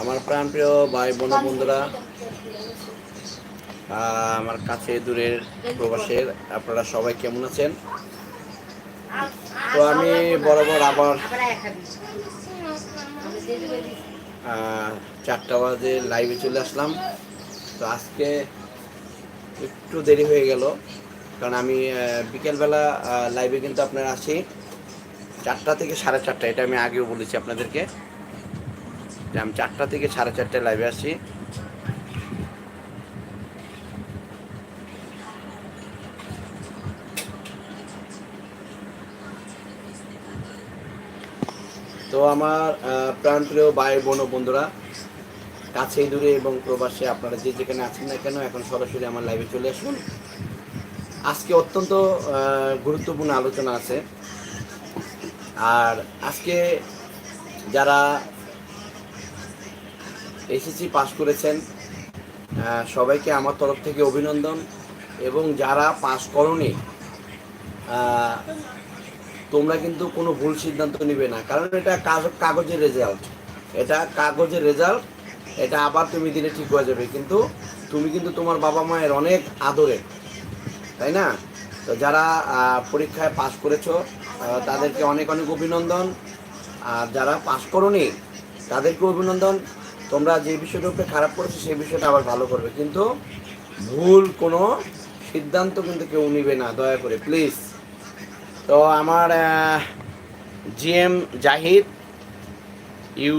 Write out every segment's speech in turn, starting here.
আমার প্রাণপ্রিয় ভাই বোন বন্ধুরা আমার কাছে দূরের প্রবাসের আপনারা সবাই কেমন আছেন? তো আমি বরাবর আবার চারটা বাজে লাইভে চলে আসলাম। তো আজকে একটু দেরি হয়ে গেল, কারণ আমি বিকেলবেলা লাইভে কিন্তু আপনার আসি। চারটা থেকে সাড়ে চারটা, এটা আমি আগেও বলেছি আপনাদেরকে। যে আমি চারটা থেকে সাড়ে চারটায় লাইভে আসি। তো আমার প্রাণপ্রিয় ভাই বোন ও বন্ধুরা কাছে দূরে এবং প্রবাসে আপনারা যে যেখানে আছেন না কেন, এখন সরাসরি আমার লাইভে চলে আসুন। আজকে অত্যন্ত গুরুত্বপূর্ণ আলোচনা আছে। আর আজকে যারা এসএসসি পাশ করেছেন সবাইকে আমার তরফ থেকে অভিনন্দন। এবং যারা পাশ করনি তোমরা কিন্তু কোনো ভুল সিদ্ধান্ত নিবে না। কারণ এটা কাগ- কাগজের রেজাল্ট এটা কাগজের রেজাল্ট এটা আবার তুমি দিলে ঠিক হয়ে যাবে। কিন্তু তুমি কিন্তু তোমার বাবা মায়ের অনেক আদরের তাই না? তো যারা পরীক্ষায় পাশ করেছ তাদেরকে অনেক অনেক অভিনন্দন। আর যারা পাশ করনি, তাদেরকে অভিনন্দন। তোমরা যে বিষয়টার উপরে খারাপ করেছ, সেই বিষয়টা আবার ভালো করবে। কিন্তু ভুল কোনো সিদ্ধান্ত কিন্তু কেউ নিবে না, দয়া করে প্লিজ তো আমার জিএম জাহিদ ইউ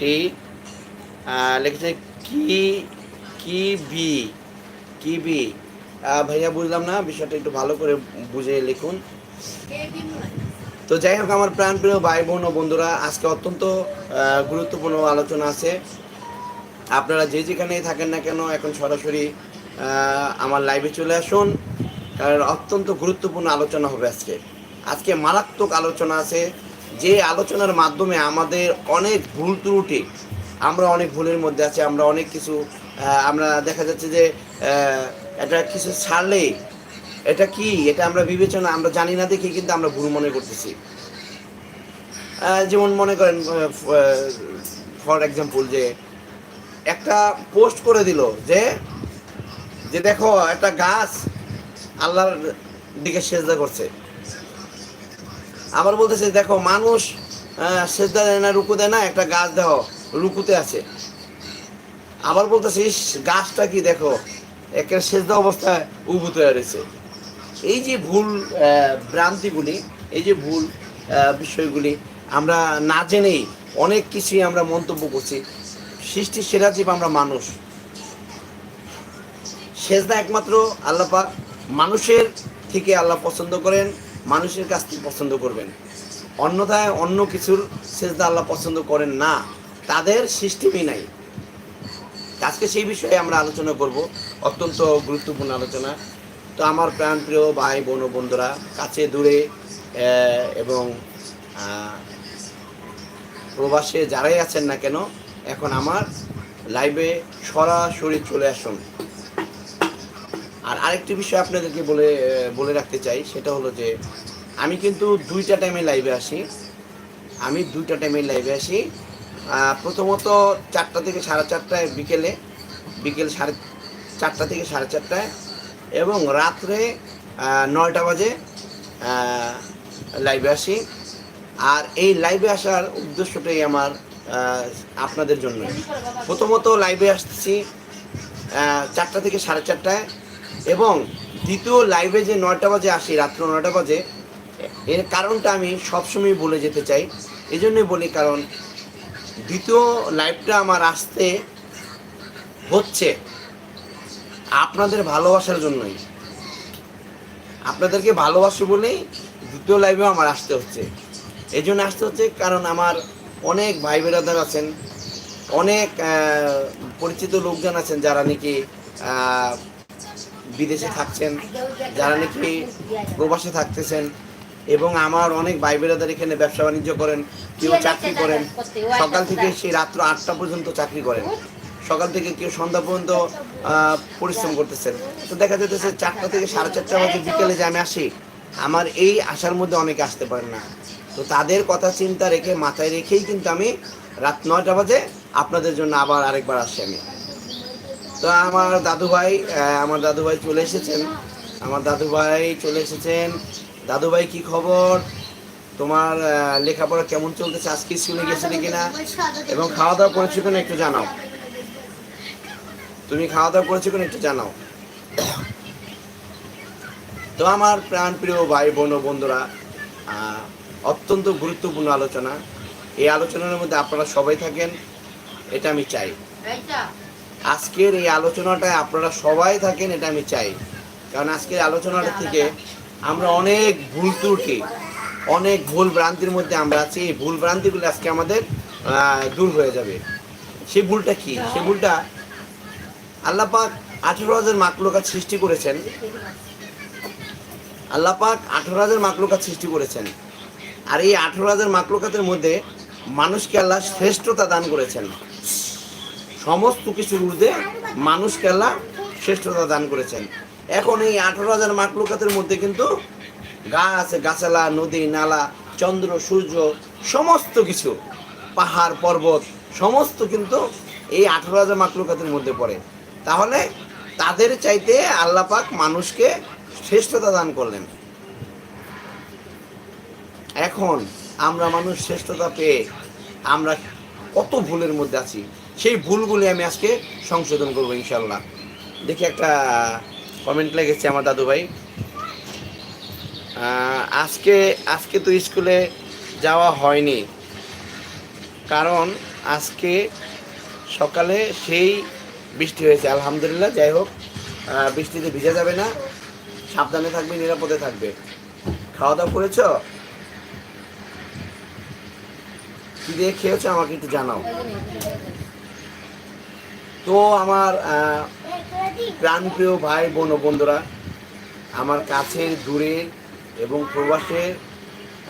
টি লিখেছে কি কি বি কি বি? ভাইয়া বুঝলাম না, বিষয়টা একটু ভালো করে বুঝে লিখুন। তো যাই হোক, আমার প্রাণপ্রিয় ভাই বোন ও বন্ধুরা, আজকে অত্যন্ত গুরুত্বপূর্ণ আলোচনা আছে। আপনারা যে যেখানেই থাকেন না কেন, এখন সরাসরি আমার লাইভে চলে আসুন, কারণ অত্যন্ত গুরুত্বপূর্ণ আলোচনা হবে আজকে। আজকে মারাত্মক আলোচনা আছে, যে আলোচনার মাধ্যমে আমাদের অনেক ভুল ত্রুটি আমরা অনেক ভুলের মধ্যে আছি, আমরা অনেক কিছু আমরা দেখা যাচ্ছে যে এটা কিছু ছাড়লে, এটা কি? এটা আমরা বিবেচনা, আমরা জানি না দেখি কিন্তু আমরা ভুল মনে করতেছি। যেমন মনে করেন ফর এক্সাম্পল যে, একটা পোস্ট করে দিল যে যে দেখো একটা গাছ আল্লাহর দিকে সেজদা করছে। আবার বলতেছে, দেখো মানুষ সেজদা দেয় না, রুকু দেয় না, একটা গাছ দেখো রুকুতে আছে। আবার বলতেছে গাছটা কি দেখো একের সেজদা অবস্থায় উভূত হয়ে রয়েছে এই যে ভুল ভ্রান্তিগুলি, এই যে ভুল বিষয়গুলি আমরা না জেনেই অনেক কিছুই আমরা মন্তব্য করছি। সৃষ্টির সেরা জীব আমরা মানুষ। সেজদা একমাত্র আল্লাহ পাক মানুষের থেকে আল্লাহ পছন্দ করেন, মানুষের কাছ থেকে পছন্দ করবেন। অন্যথায় অন্য কিছুর সেজদা আল্লাহ পছন্দ করেন না। তাদের সিস্টেমই নাই। আজকে সেই বিষয়ে আমরা আলোচনা করব। অত্যন্ত গুরুত্বপূর্ণ আলোচনা। তো আমার প্রাণপ্রিয় ভাই, বোন বন্ধুরা, কাছে দূরে এবং প্রবাসে যারাই আছেন না কেন, এখন আমার লাইভে সরাসরি চলে আসুন। আর আরেকটি বিষয় আপনাদেরকে বলে বলে রাখতে চাই, সেটা হলো যে, আমি কিন্তু দুইটা টাইমে লাইভে আসি। আমি দুইটা টাইমে লাইভে আসি। প্রথমত চারটা থেকে সাড়ে চারটায় বিকেলে, বিকেল সাড়ে চারটা থেকে সাড়ে চারটায় এবং রাত্রে নয়টা বাজে লাইভে আসি। আর এই লাইভে আসার উদ্দেশ্যটাই আমার আপনাদের জন্য প্রথমত লাইভে আসতেছি চারটা থেকে সাড়ে চারটায় এবং দ্বিতীয় লাইভে যে নয়টা বাজে আসি, রাত্র নয়টা বাজে, এর কারণটা আমি সবসময় বলে যেতে চাই। এই বলি কারণ দ্বিতীয় লাইভটা আমার আসতে হচ্ছে আপনাদের ভালোবাসার জন্যই। আপনাদেরকে ভালোবাসি বলেই দ্বিতীয় লাইভেও আমার আসতে হচ্ছে। এই জন্য আসতে হচ্ছে কারণ আমার অনেক ভাই বেরাদার আছেন, অনেক পরিচিত লোকজন আছেন যারা নাকি বিদেশে থাকছেন, যারা নাকি প্রবাসে থাকতেছেন। এবং আমার অনেক ভাই বেরাদার এখানে ব্যবসা বাণিজ্য করেন কেউ চাকরি করেন। সকাল থেকে সেই রাত্র আটটা পর্যন্ত চাকরি করেন। সকাল থেকে কেউ সন্ধ্যা পর্যন্ত পরিশ্রম করতেছেন। তো দেখা যেতেছে চারটা থেকে সাড়ে চারটা বাজে বিকেলে যে আমি আসি আমার এই আসার মধ্যে অনেকে আসতে পারে না। তো তাদের কথা চিন্তা রেখে মাথায় রেখেই কিন্তু আমি রাত নয়টা বাজে আপনাদের জন্য আবার আরেকবার আসছি আমি। তো আমার দাদু ভাই আমার দাদু ভাই চলে এসেছেন। আমার দাদু ভাই চলে এসেছেন দাদু ভাই কি খবর? তোমার লেখাপড়া কেমন চলতেছে? আজকে স্কুলে গেছিলে কিনা? এবং খাওয়া দাওয়া করেছ কিনা একটু জানাও। তুমি খাওয়া দাওয়া করেছ কিনা একটু জানাও। তো আমার প্রাণ প্রিয় ভাই বোন বন্ধুরা অত্যন্ত গুরুত্বপূর্ণ আলোচনা। এই আলোচনার মধ্যে আপনারা সবাই থাকেন এটা আমি চাই। আজকের এই আলোচনাটায় আপনারা সবাই থাকেন এটা আমি চাই। কারণ আজকের আলোচনাটা থেকে আমরা অনেক ভুল ত্রুটি, অনেক ভুল ভ্রান্তির মধ্যে আমরা আছি। এই ভুল ভ্রান্তিগুলো আজকে আমাদের দূর হয়ে যাবে। সেই ভুলটা কি? সেই ভুলটা আল্লাপাক আঠেরো হাজার মাকলুকাত সৃষ্টি করেছেন। আল্লাপাক আঠেরো হাজার মাকলুকাত সৃষ্টি করেছেন। আর এই আঠেরো হাজার মাকলুকাতের মধ্যে মানুষকে আল্লাহ শ্রেষ্ঠতা দান করেছেন। সমস্ত কিছুর ঊর্ধ্বে মানুষকে আল্লাহ শ্রেষ্ঠতা দান করেছেন। এখন এই আঠারো হাজার মাকলুকাতের মধ্যে কিন্তু গাছ গাছালা, নদী, নালা, চন্দ্র, সূর্য, সমস্ত কিছু, পাহাড়, পর্বত, সমস্ত কিন্তু এই আঠারো হাজার মাকলুকাতের মধ্যে পড়ে। তাহলে তাদের চাইতে আল্লাহ পাক মানুষকে শ্রেষ্ঠতা দান করলেন। এখন আমরা মানুষ শ্রেষ্ঠতা পেয়ে আমরা কত ভুলের মধ্যে আছি, সেই ভুলগুলি আমি আজকে সংশোধন করব ইনশাল্লাহ দেখি একটা কমেন্ট লেগেছে আমার দাদু ভাই আজকে আজকে তো স্কুলে যাওয়া হয়নি। কারণ আজকে সকালে সেই বৃষ্টি হয়েছে। আলহামদুলিল্লাহ, যাই হোক বৃষ্টিতে ভিজে যাবে না। সাবধানে থাকবে, নিরাপদে থাকবে। খাওয়া দাওয়া করেছ? কি দিয়ে খেয়েছো আমাকে একটু জানাও। তো আমার প্রাণপ্রিয় ভাই বোন ও বন্ধুরা আমার কাছের দূরের এবং প্রবাসের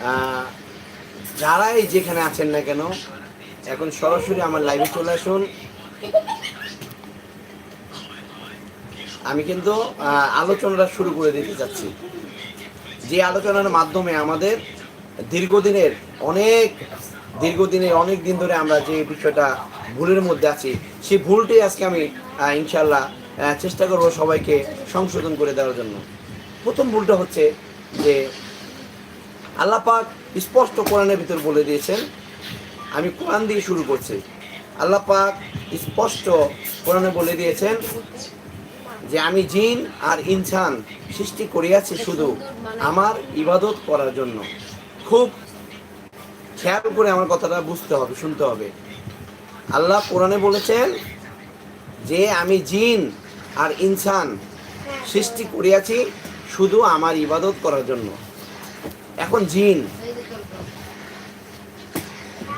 আহ, যারাই যেখানে আছেন না কেন এখন সরাসরি আমার লাইভে চলে আসুন। আমি কিন্তু আলোচনাটা শুরু করে দিতে চাচ্ছি যে আলোচনার মাধ্যমে আমাদের দীর্ঘদিনের অনেক দীর্ঘদিনের অনেক দিন ধরে আমরা যে বিষয়টা ভুলের মধ্যে আছি সেই ভুলটি আজকে আমি ইনশাল্লাহ চেষ্টা করব সবাইকে সংশোধন করে দেওয়ার জন্য। প্রথম ভুলটা হচ্ছে যে আল্লাহ পাক স্পষ্ট কোরআনের ভিতর বলে দিয়েছেন, আমি কোরআন দিয়ে শুরু করছি। আল্লাহ পাক স্পষ্ট কোরআনে বলে দিয়েছেন যে আমি জিন আর ইনসান সৃষ্টি করিয়াছি শুধু আমার ইবাদত করার জন্য। খুব খেয়াল করে আমার কথাটা বুঝতে হবে, শুনতে হবে। আল্লাহ কোরআনে বলেছেন যে আমি জিন আর ইনসান সৃষ্টি করিয়াছি শুধু আমার ইবাদত করার জন্য। এখন জিন।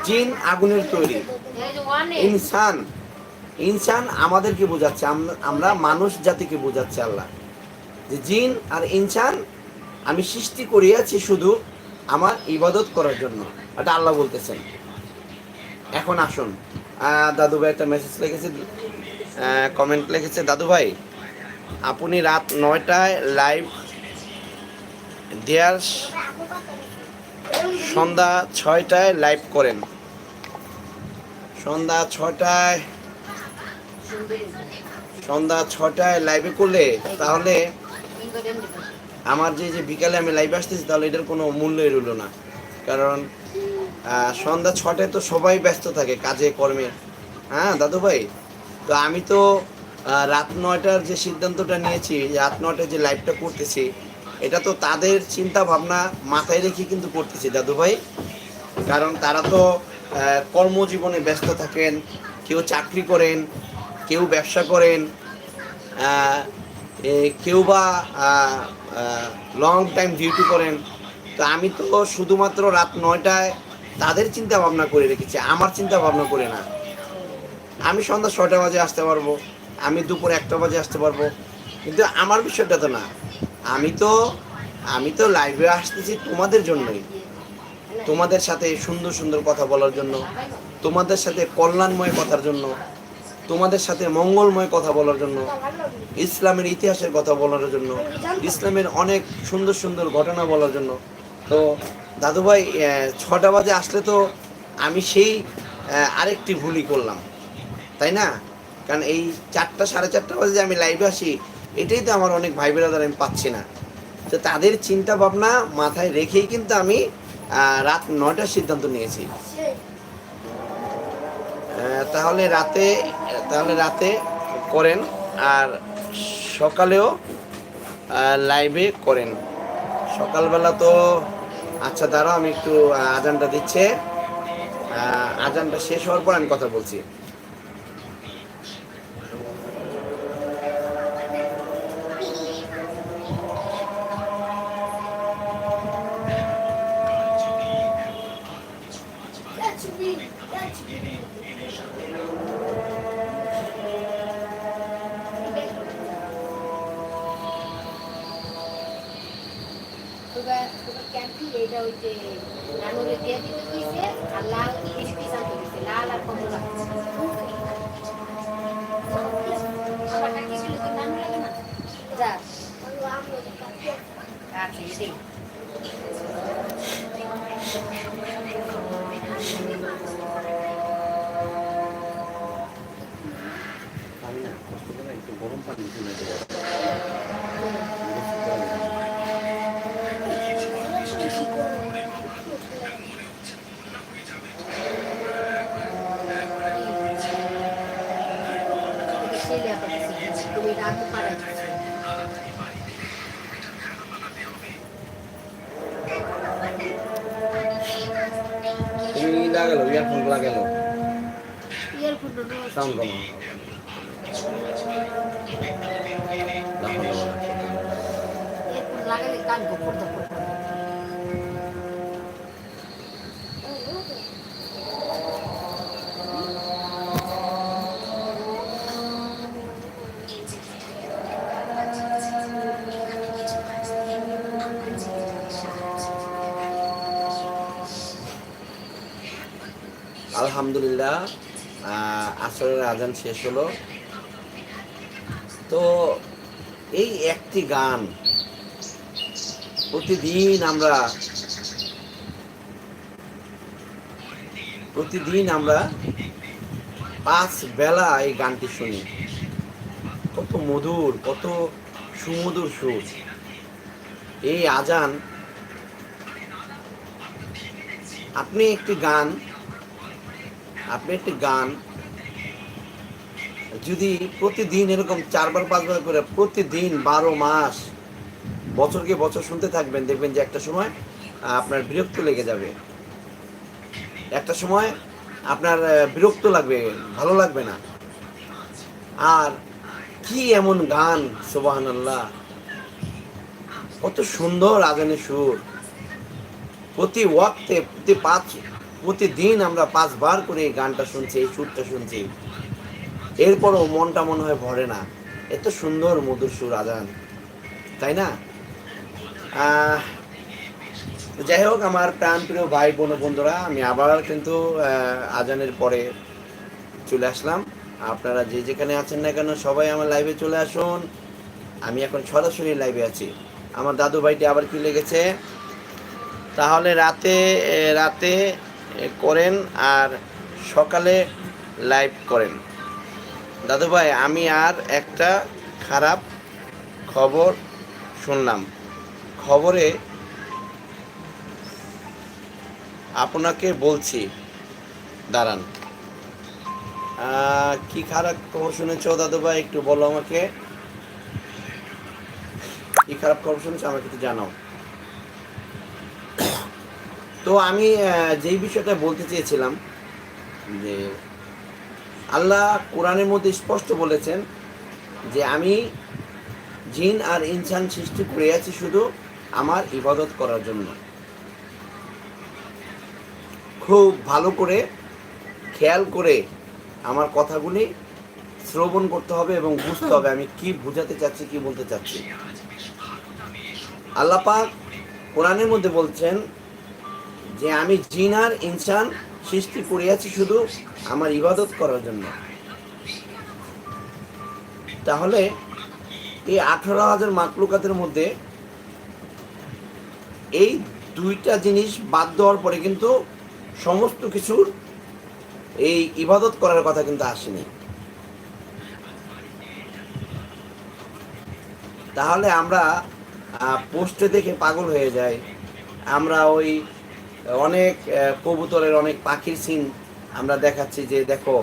জিন আগুনের তৈরি। ইনসান। ইনসান আমাদেরকে বোঝাচ্ছে। আমরা মানুষ জাতিকে বোঝাচ্ছে আল্লাহ। যে জিন আর ইনসান আমি সৃষ্টি করিয়াছি শুধু আমার ইবাদত করার জন্য। এটা আল্লাহ বলতেছেন। এখন আসুন। দাদু ভাই একটা মেসেজ লিখেছে। কমেন্ট লিখেছে, দাদু ভাই, আপনি রাত নয়টায় লাইভ দেয়ার সন্ধ্যা ছয়টায় লাইভ করেন। সন্ধ্যা ছটায় সন্ধ্যা ছটায় লাইভে করলে তাহলে আমার যে যে বিকালে আমি লাইভে আসতেছি, তাহলে এটার কোনো মূল্যই রইল না। কারণ সন্ধ্যা ছটায় তো সবাই ব্যস্ত থাকে, কাজে, কর্মে। হ্যাঁ দাদু ভাই? তো আমি তো রাত নয়টার যে সিদ্ধান্তটা নিয়েছি, রাত নয়টায় যে লাইভটা করতেছি, এটা তো তাদের চিন্তা ভাবনা মাথায় রেখে কিন্তু করতেছি, দাদু ভাই। কারণ তারা তো কর্মজীবনে ব্যস্ত থাকেন, কেউ চাকরি করেন, কেউ ব্যবসা করেন কেউ বা লং টাইম ডিউটি করেন। তো আমি তো শুধুমাত্র রাত নয়টায় তাদের চিন্তা ভাবনা করে রেখেছি, আমার চিন্তা ভাবনা করে না। আমি সন্ধ্যা ছয়টা বাজে আসতে পারব, আমি দুপুর একটা বাজে আসতে পারব, কিন্তু আমার বিষয়টা তো না। আমি তো আমি তো লাইভে আসতেছি তোমাদের জন্যই। তোমাদের সাথে সুন্দর সুন্দর কথা বলার জন্য, তোমাদের সাথে কল্যাণময় কথার জন্য, তোমাদের সাথে মঙ্গলময় কথা বলার জন্য, ইসলামের ইতিহাসের কথা বলার জন্য, ইসলামের অনেক সুন্দর সুন্দর ঘটনা বলার জন্য। তো দাদু ভাই ছটা বাজে আসলে তো আমি সেই আরেকটি ভুলই করলাম। তাই না? কারণ এই চারটা, সাড়ে চারটা বাজে আমি লাইভে আসি, এটাই তো আমার অনেক ভাই বেরাদার আমি পাচ্ছি না। তো তাদের চিন্তা ভাবনা মাথায় রেখেই কিন্তু আমি রাত নয়টার সিদ্ধান্ত নিয়েছি। তাহলে রাতে তাহলে রাতে করেন আর সকালেও লাইভে করেন। সকালবেলা তো আচ্ছা দাঁড়াও, আমি একটু আজানটা দিচ্ছে। আজানটা শেষ হওয়ার পর আমি কথা বলছি। একটু গরম পানি ঢেলে দেবো তোকে ছেলে করতেছে তুমি রাখতে পারো তুমি কান গোপর গোপর আলহামদুলিল্লাহ আহ, আসরের আজান শেষ হলো। তো এই একটি গান প্রতিদিন আমরা প্রতিদিন আমরা পাঁচ বেলা এই গানটি শুনি। কত মধুর, কত সুমধুর সুর। এই আজান, আপনি একটি গান, আপনি একটি গান যদি প্রতিদিন এরকম চারবার, পাঁচবার করে প্রতিদিন বারো মাস বছরকে বছর শুনতে থাকবেন, দেখবেন যে একটা সময় আপনার বিরক্ত লেগে যাবে। একটা সময় আপনার বিরক্ত লাগবে, ভালো লাগবে না। আর কি এমন গান সোবাহান আল্লাহ কত সুন্দর আজানের সুর। প্রতি ওয়াক্তে, প্রতি পাঁচ, প্রতিদিন আমরা পাঁচবার করে এই গানটা শুনছি, এই সুরটা শুনছি। এরপরও মনটা মনে হয় ভরে না। এত সুন্দর মধুর সুর, আজান। তাই না? যাই হোক আমার প্রাণপ্রিয় ভাই বোন বন্ধুরা, আমি আবার কিন্তু আজানের পরে চলে আসলাম। আপনারা যে যেখানে আছেন না কেন, সবাই আমার লাইভে চলে আসুন। আমি এখন সরাসরি লাইভে আছি। আমার দাদু ভাইটি আবার কি লেগেছে তাহলে রাতে রাতে করেন আর সকালে লাইভ করেন। দাদু ভাই, আমি আর একটা খারাপ খবর শুনলাম। খবরে আপনাকে বলছি, দাঁড়ান। কি খারাপ খবর শুনেছো দাদু ভাই একটু বলো আমাকে। কি খারাপ খবর শুনেছো আমাকে একটু জানাও। তো আমি যেই বিষয়টা বলতে চেয়েছিলাম, যে আল্লাহ কোরআনের মধ্যে স্পষ্ট বলেছেন যে আমি জিন আর ইনসান সৃষ্টি করে আছি শুধু আমার ইবাদত করার জন্য। খুব ভালো করে খেয়াল করে আমার কথাগুলি শ্রবণ করতে হবে এবং বুঝতে হবে আমি কি বুঝাতে চাচ্ছি, কি বলতে চাচ্ছি। আল্লাহ পাক কোরআনের মধ্যে বলছেন যে, আমি জিন আর ইনসান সৃষ্টি করিয়াছি শুধু আমার ইবাদত করার জন্য। তাহলে এই আঠারো হাজার মাকলুকাতের মধ্যে এই দুইটা জিনিস বাদ দেওয়ার পরে কিন্তু সমস্ত কিছুর এই ইবাদত করার কথা কিন্তু আসেনি। তাহলে আমরা পোস্টে দেখে পাগল হয়ে যাই। আমরা ওই অনেক কবুতরের অনেক পাখির সিন আমরা দেখাচ্ছি যে দেখো,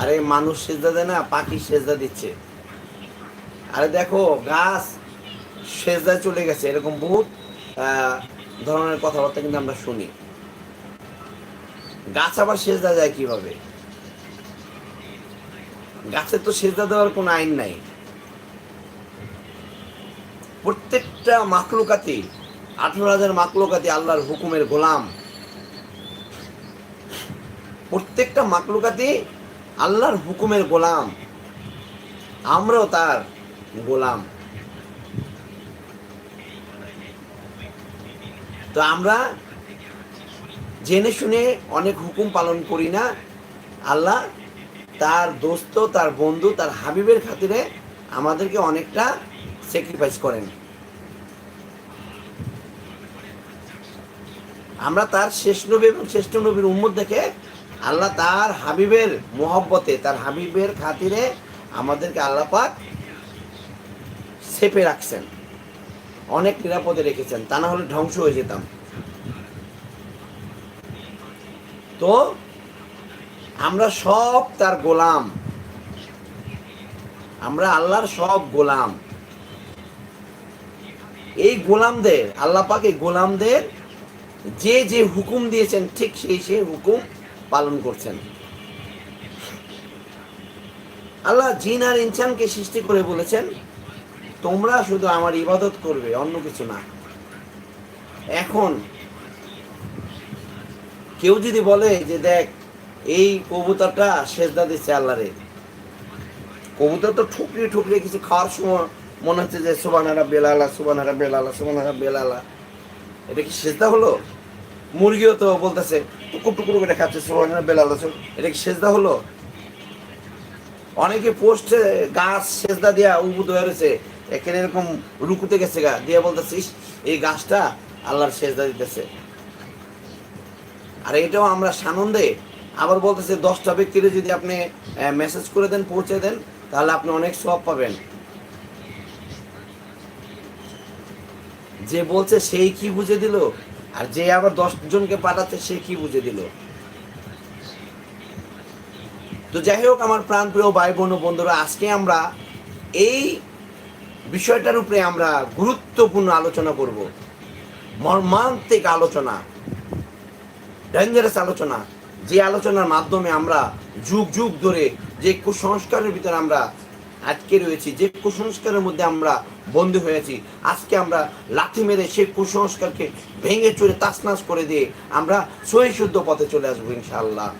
আরে মানুষ সেজদা দেয় না, পাখি সেজদা দিচ্ছে। আরে দেখো, গাছ সেজদায় চলে গেছে, এরকম বহুত ধরনের কথাবার্তা কিন্তু আমরা শুনি। গাছ আবার সেজদা যায় কীভাবে? গাছের তো সেজদা দেওয়ার কোনো আইন নাই। প্রত্যেকটা মাকলুকাতি আঠারো হাজার মাকলুকাতি আল্লাহর হুকুমের গোলাম। প্রত্যেকটা মাকলুকাতি আল্লাহর হুকুমের গোলাম। আমরাও তার গোলাম। তো আমরা জেনে শুনে অনেক হুকুম পালন করি না। আল্লাহ তার দোস্ত, তার বন্ধু, তার হাবিবের খাতিরে আমাদেরকে অনেকটা স্যাক্রিফাইস করেন। আমরা তার শেষ নবী এবং শ্রেষ্ঠ নবীর উম্মত দেখে আল্লাহ তার হাবিবের মোহব্বতে, তার হাবিবের খাতিরে আমাদেরকে আল্লাহ পাক সেপে রাখছেন। অনেক নিরাপদে রেখেছেন, তা না হলে ধ্বংস হয়ে যেতাম। তো আমরা সব তার গোলাম। আমরা আল্লাহর সব গোলাম। এই গোলামদের, আল্লাহ পাক গোলামদের যে যে হুকুম দিয়েছেন, ঠিক সেই সেই হুকুম পালন করছেন। আল্লাহ জিন আর ইনসানকে সৃষ্টি করে বলেছেন তোমরা শুধু আমার ইবাদত করবে, অন্য কিছু না। এখন, কেউ যদি বলে যে দেখ, এই কবুতরটা সেজদা দিচ্ছে আল্লাহরে। কবুতর তো ঠুকরিয়ে ঠুকরিয়ে কিছু খাওয়ার সময় মনে হচ্ছে যে সুবানারা বেলালা সুবানারা বেলালা সুবানারা বেলালা। এটা কি সেজদা হলো? মুরগিও তো বলতেছে, টুকুর টুকুর করে খাচ্ছে সুবানারা বেলালা এটা কি সেজদা হলো? অনেকে পোস্টে গাছ সেজদা দেওয়া উবুদ হয়ে রয়েছে। এখানে এরকম রুকুতে গেছে গা, দিয়ে বলতেছিস, এই গাছটা আল্লাহর সেজদা দিতেছে। আর এটাও আমরা সানন্দে আবার বলতেছে, দশটা ব্যক্তিরে যদি আপনি মেসেজ করে দেন, পৌঁছে দেন, তাহলে আপনি অনেক সব পাবেন। যে বলছে সেই কি বুঝে দিল, আর যে আবার দশ জনকে পাঠাচ্ছে, সে কি বুঝে দিল। তো যাই হোক, আমার প্রাণপ্রিয় ভাই বোন বন্ধুরা, আজকে আমরা এই বিষয়টার উপরে আমরা গুরুত্বপূর্ণ আলোচনা করব। মর্মান্তিক আলোচনা ডেঞ্জারাস আলোচনা, যে আলোচনার মাধ্যমে আমরা যুগ যুগ ধরে যে কুসংস্কারের ভিতরে আমরা আটকে রয়েছি, যে কুসংস্কারের মধ্যে আমরা বন্দী হয়েছি আজকে আমরা লাথি মেরে সেই কুসংস্কারকে ভেঙে চুরে তাসনাস করে দিয়ে আমরা সহি শুদ্ধ পথে চলে আসব ইনশাল্লাহ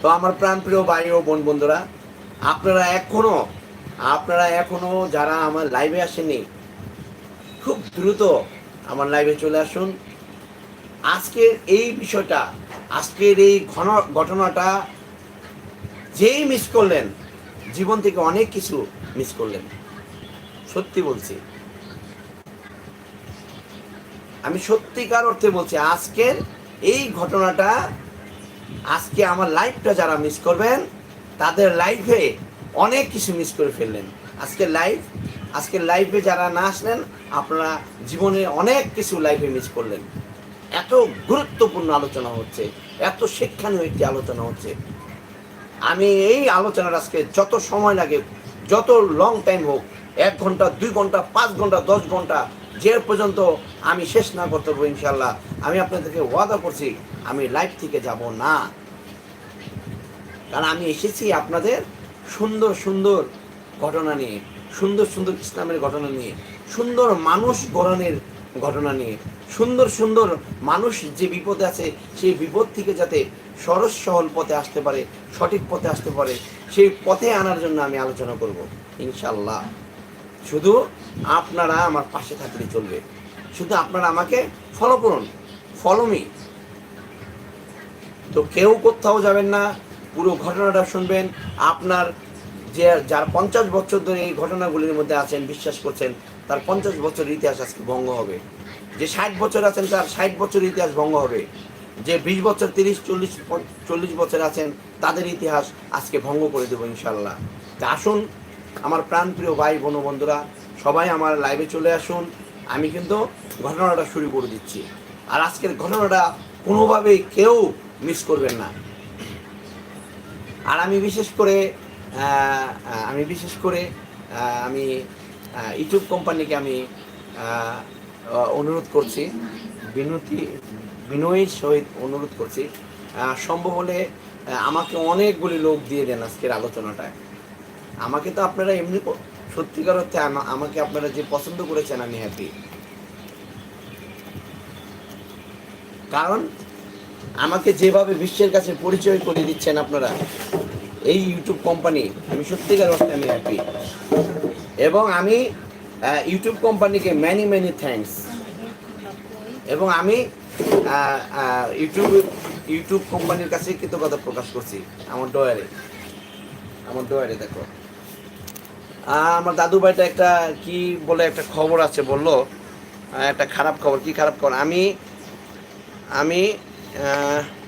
তো আমার প্রাণপ্রিয় ভাই ও বোন বন্ধুরা, আপনারা এখনও আপনারা এখনও যারা আমার লাইভে আসেনি খুব দ্রুত আমার লাইভে চলে আসুন। আজকের এই বিষয়টা, আজকের এই ঘন, ঘটনাটা যেই মিস করলেন, জীবন থেকে অনেক কিছু মিস করলেন। সত্যি বলছি। আমি সত্যিকার অর্থে বলছি, আজকের এই ঘটনাটা, আজকে আমার লাইফটা যারা মিস করবেন, তাদের লাইফে অনেক কিছু মিস করে ফেললেন। আজকে লাইফ আজকের লাইফে যারা না আসলেন, আপনারা জীবনে অনেক কিছু লাইফে মিস করলেন। এত গুরুত্বপূর্ণ আলোচনা হচ্ছে, এত শিক্ষণীয় একটি আলোচনা হচ্ছে। আমি এই আলোচনার আজকে যত সময় লাগে, যত লং টাইম হোক, এক ঘণ্টা, দুই ঘণ্টা, পাঁচ ঘণ্টা, দশ ঘণ্টা, যে পর্যন্ত আমি শেষ না করতে পারব ইনশাল্লাহ আমি আপনাদেরকে ওয়াদা করছি, আমি লাইফ থেকে যাব না। কারণ আমি এসেছি আপনাদের সুন্দর সুন্দর ঘটনা নিয়ে, সুন্দর সুন্দর ইসলামের ঘটনা নিয়ে, সুন্দর মানুষ গড়নের ঘটনা নিয়ে, সুন্দর সুন্দর মানুষ যে বিপদে আছে, সেই বিপদ থেকে যাতে সরস সহল পথে আসতে পারে, সঠিক পথে আসতে পারে, সেই পথে আনার জন্য আমি আলোচনা করব ইনশাল্লাহ শুধু আপনারা আমার পাশে থাকলে চলবে। শুধু আপনারা আমাকে ফলো করুন। ফলো মি তো কেউ কোথাও যাবেন না পুরো ঘটনাটা শুনবেন। আপনার যে যার পঞ্চাশ বছর ধরে এই ঘটনাগুলির মধ্যে আছেন, বিশ্বাস করছেন, তার পঞ্চাশ বছরের ইতিহাস আজকে ভঙ্গ হবে। যে ষাট বছর আছেন, তার ষাট বছরের ইতিহাস ভঙ্গ হবে। যে বিশ বছর, তিরিশ, চল্লিশ চল্লিশ বছর আছেন, তাদের ইতিহাস আজকে ভঙ্গ করে দেবো ইনশাল্লাহ তা আসুন, আমার প্রাণপ্রিয় ভাই, বোন বন্ধুরা, সবাই আমার লাইভে চলে আসুন। আমি কিন্তু ঘটনাটা শুরু করে দিচ্ছি। আর আজকের ঘটনাটা কোনোভাবেই কেউ মিস করবেন না। আর আমি বিশেষ করে আমি বিশেষ করে আমি ইউটিউব কোম্পানিকে আমি অনুরোধ করছি, বিনতি, বিনয়ের সহিত অনুরোধ করছি। সম্ভব হলে আমাকে অনেকগুলি লোক দিয়ে দেন আজকের আলোচনাটায়। আমাকে তো আপনারা এমনি সত্যিকার আমা- আমাকে আপনারা যে পছন্দ করেছেন, আমি হ্যাপি কারণ আমাকে যেভাবে বিশ্বের কাছে পরিচয় করে দিচ্ছেন আপনারা, এই ইউটিউব কোম্পানি আমি সত্যিকার অর্থে আমি হ্যাপি এবং আমি ইউটিউব কোম্পানিকে ম্যানি ম্যানি থ্যাঙ্কস এবং আমি ইউটিউব ইউটিউব কোম্পানির কাছে কৃতজ্ঞতা প্রকাশ করছি, আমার ডয়ারে আমার ডয়ারে দেখো। আমার দাদু ভাইটা একটা, কি বলে, একটা খবর আছে, বলল একটা খারাপ খবর, কি খারাপ খবর? আমি আমি 嗯